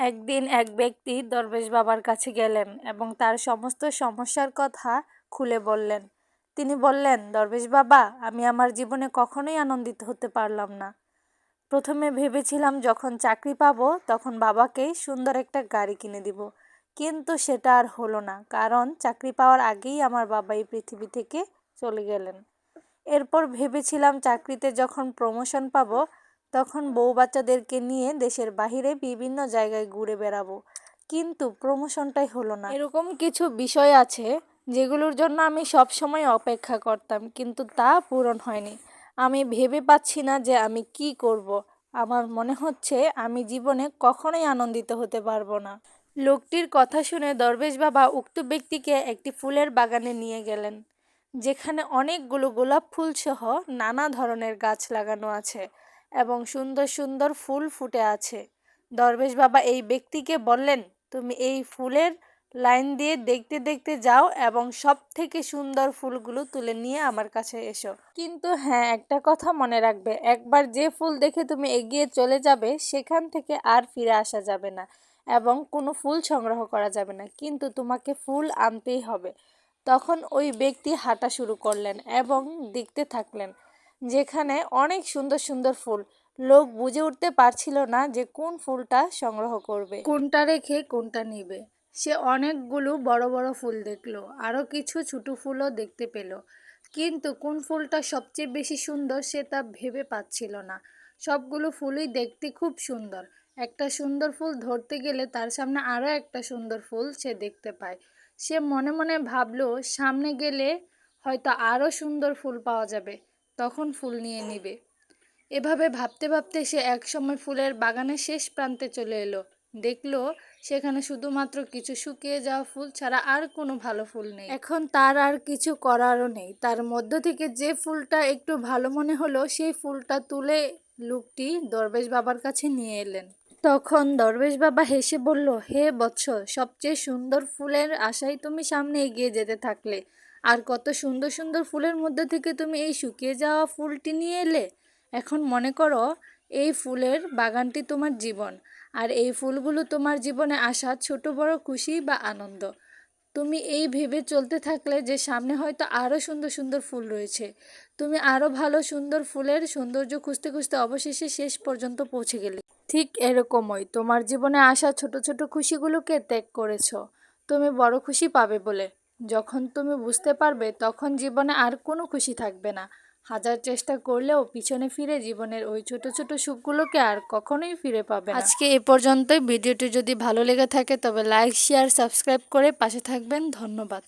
একদিন এক ব্যক্তি দরবেশ বাবার কাছে গেলেন এবং তার সমস্ত সমস্যার কথা খুলে বললেন। তিনি বললেন, দরবেশ বাবা, আমি আমার জীবনে কখনোই আনন্দিত হতে পারলাম না। প্রথমে ভেবেছিলাম, যখন চাকরি পাবো, তখন বাবাকে সুন্দর একটা গাড়ি কিনে দিব। কিন্তু সেটা আর হলো না, কারণ চাকরি পাওয়ার আগেই আমার বাবা এই পৃথিবী থেকে চলে গেলেন। এরপর ভেবেছিলাম, চাকরিতে যখন প্রমোশন পাবো তখন বউ বাচ্চাদেরকে নিয়ে দেশের বাহিরে বিভিন্ন জায়গায় ঘুরে বেড়াবো। কিন্তু প্রমোশনটাই হলো না। এরকম কিছু বিষয় আছে যেগুলোর জন্য আমি সব সময় অপেক্ষা করতাম, কিন্তু তা পূরণ হয়নি। আমি ভেবে পাচ্ছি না যে আমি কি করব। আমার মনে হচ্ছে আমি জীবনে কখনোই আনন্দিত হতে পারব না। লোকটির কথা শুনে দরবেশ বাবা উক্ত ব্যক্তিকে একটি ফুলের বাগানে নিয়ে গেলেন, যেখানে অনেকগুলো গোলাপ ফুল সহ নানা ধরনের গাছ লাগানো আছে। এবং সুন্দর সুন্দর ফুল ফুটে আছে। দরবেশ বাবা এই ব্যক্তিকে বললেন, তুমি এই ফুলের লাইন দিয়ে দেখতে দেখতে যাও এবং সব থেকে সুন্দর ফুলগুলো তুলে নিয়ে আমার কাছে এসো। কিন্তু হ্যাঁ একটা কথা মনে রাখবে, একবার যে ফুল দেখে তুমি এগিয়ে চলে যাবে, সেখান থেকে আর ফিরে আসা যাবে না এবং কোনো ফুল সংগ্রহ করা যাবে না, কিন্তু তোমাকে ফুল আনতেই হবে। তখন ওই ব্যক্তি হাঁটা শুরু করলেন এবং দেখতে থাকলেন। যেখানে অনেক সুন্দর সুন্দর ফুল। লোক বুঝে উঠতে পারছিল না যে কোন ফুলটা সংগ্রহ করবে। কোনটা রেখে কোনটা নিবে। সে অনেকগুলো বড় বড় ফুল দেখল, আরও কিছু ছোট ফুলও দেখতে পেল। কিন্তু কোন ফুলটা সবচেয়ে বেশি সুন্দর সে তা ভেবে পাচ্ছিল না। সবগুলো ফুলই দেখতে খুব সুন্দর। একটা সুন্দর ফুল ধরতে গেলে তার সামনে আরও একটা সুন্দর ফুল সে দেখতে পায়। সে মনে মনে ভাবলো, সামনে গেলে হয়তো আরও সুন্দর ফুল পাওয়া যাবে। তখন ফুল নিয়ে নিবে। এভাবে ভাবতে ভাবতে সে একসময় ফুলের বাগানের শেষ প্রান্তে চলে এলো। দেখল সেখানে শুধুমাত্র কিছু শুকিয়ে যাওয়া ফুল ছাড়া আর কোনো ভালো ফুল নেই। এখন তার আর কিছু করারও নেই। তার মধ্য থেকে যে ফুলটা একটু ভালো মনে হলো, সেই ফুলটা তুলে লোকটি দরবেশ বাবার কাছে নিয়ে এলেন। তখন দরবেশ বাবা হেসে বলল, হে বৎস, সবচেয়ে সুন্দর ফুলের আশাই তুমি সামনে এগিয়ে যেতে থাকলে। আর কত সুন্দর সুন্দর ফুলের মধ্যে থেকে তুমি এই শুকিয়ে যাওয়া ফুলটি নিয়ে এলে। এখন মনে করো, এই ফুলের বাগানটি তোমার জীবন। আর এই ফুলগুলো তোমার জীবনে আসা ছোট বড় খুশি বা আনন্দ। তুমি এই ভেবে চলতে থাকলে যে সামনে হয়তো আরও সুন্দর সুন্দর ফুল রয়েছে। তুমি আরও ভালো, সুন্দর ফুলের সৌন্দর্য খুঁজতে খুঁজতে অবশেষে শেষ পর্যন্ত পৌঁছে গেলে। ঠিক এরকমই, তোমার জীবনে আসা ছোট ছোট খুশিগুলোকে ত্যাগ করেছ। তুমি বড় খুশি পাবে বলে। যখন তুমি বুঝতে পারবে, তখন জীবনে আর কোনো খুশি থাকবে না। হাজার চেষ্টা করলেও পিছনে ফিরে জীবনের ওই ছোট ছোট সুখগুলোকে আর কখনোই ফিরে পাবে আজকে এ পর্যন্তই। ভিডিওটি যদি ভালো লেগে থাকে তবে লাইক, শেয়ার, সাবস্ক্রাইব করে পাশে থাকবেন। ধন্যবাদ।